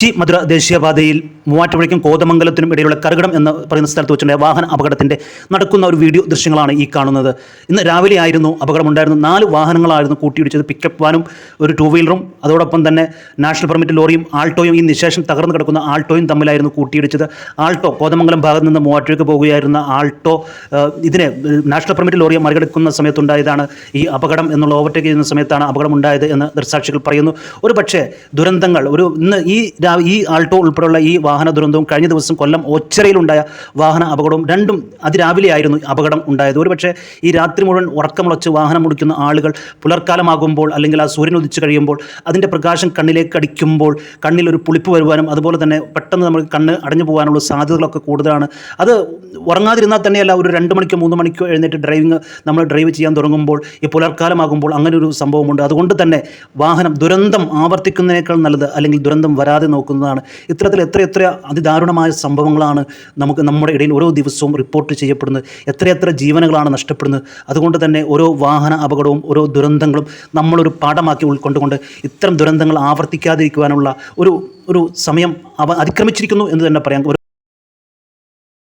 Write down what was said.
കൊച്ചി മധുര ദേശീയപാതയിൽ മൂവാറ്റുപുഴയ്ക്കും കോതമംഗലത്തിനും ഇടയിലുള്ള കറുകടം എന്ന് പറയുന്ന സ്ഥലത്ത് വെച്ചുണ്ടായ വാഹന അപകടത്തിന്റെ നടക്കുന്ന ഒരു വീഡിയോ ദൃശ്യങ്ങളാണ് ഈ കാണുന്നത്. ഇന്ന് രാവിലെ ആയിരുന്നു അപകടമുണ്ടായിരുന്നു നാല് വാഹനങ്ങളായിരുന്നു കൂട്ടിയിടിച്ചത്. പിക്കപ്പ് വാനും ഒരു ടൂ വീലറും അതോടൊപ്പം തന്നെ നാഷണൽ പെർമിറ്റ് ലോറിയും ആൾട്ടോയും ഈ നിശേഷം തകർന്നു കിടക്കുന്ന ആൾട്ടോയും തമ്മിലായിരുന്നു കൂട്ടിയിടിച്ചത്. ആൾട്ടോ കോതമംഗലം ഭാഗത്ത് നിന്ന് മൂവാറ്റുപുഴയ്ക്ക് പോകുകയായിരുന്ന ആൾട്ടോ ഇതിനെ നാഷണൽ പെർമിറ്റ് ലോറിയെ മറികടക്കുന്ന സമയത്തുണ്ടായതാണ് ഈ അപകടം എന്നുള്ള ഓവർടേക്ക് ചെയ്യുന്ന സമയത്താണ് അപകടം ഉണ്ടായത് എന്ന് ദൃക്സാക്ഷികൾ പറയുന്നു. ഒരു പക്ഷേ ദുരന്തങ്ങൾ ഒരു ഇന്ന് ഈ ഈ ആൾട്ടോ ഉൾപ്പെടെയുള്ള ഈ വാഹന ദുരന്തവും കഴിഞ്ഞ ദിവസം കൊല്ലം ഒച്ചറയിലുണ്ടായ വാഹന അപകടവും രണ്ടും അതിരാവിലെ ആയിരുന്നു അപകടം ഉണ്ടായത്. ഒരുപക്ഷെ ഈ രാത്രി മുഴുവൻ ഉറക്കമുളച്ച് വാഹനം ഓടിക്കുന്ന ആളുകൾ പുലർക്കാലമാകുമ്പോൾ അല്ലെങ്കിൽ ആ സൂര്യൻ ഉദിച്ചു കഴിയുമ്പോൾ അതിന്റെ പ്രകാശം കണ്ണിലേക്ക് അടിക്കുമ്പോൾ കണ്ണിൽ ഒരു പുളിപ്പ് വരുവാനും അതുപോലെ തന്നെ പെട്ടെന്ന് നമ്മൾ കണ്ണ് അടഞ്ഞു പോകാനുള്ള സാധ്യതകളൊക്കെ കൂടുതലാണ്. അത് ഉറങ്ങാതിരുന്നാൽ തന്നെയല്ല ഒരു രണ്ട് മണിക്കോ മൂന്ന് മണിക്കോ എഴുന്നേറ്റ് ഡ്രൈവിംഗ് നമ്മൾ ഡ്രൈവ് ചെയ്യാൻ തുടങ്ങുമ്പോൾ ഈ പുലർക്കാലമാകുമ്പോൾ അങ്ങനെ ഒരു സംഭവമുണ്ട്. അതുകൊണ്ട് തന്നെ വാഹനം ദുരന്തം ആവർത്തിക്കുന്നതിനേക്കാൾ നല്ലത് അല്ലെങ്കിൽ ദുരന്തം വരാതെ നോക്കുന്നതാണ്. ഇത്തരത്തിൽ എത്ര എത്ര അതിദാരുണമായ സംഭവങ്ങളാണ് നമുക്ക് നമ്മുടെ ഇടയിൽ ഓരോ ദിവസവും റിപ്പോർട്ട് ചെയ്യപ്പെടുന്നത്. എത്രയെത്ര ജീവനുകളാണ് നഷ്ടപ്പെടുന്നത്. അതുകൊണ്ട് തന്നെ ഓരോ വാഹന അപകടവും ഓരോ ദുരന്തങ്ങളും നമ്മളൊരു പാഠമാക്കി ഉൾക്കൊണ്ടുകൊണ്ട് ഇത്തരം ദുരന്തങ്ങൾ ആവർത്തിക്കാതിരിക്കുവാനുള്ള ഒരു ഒരു സമയം അവ അതിക്രമിച്ചിരിക്കുന്നു എന്ന് തന്നെ പറയാം.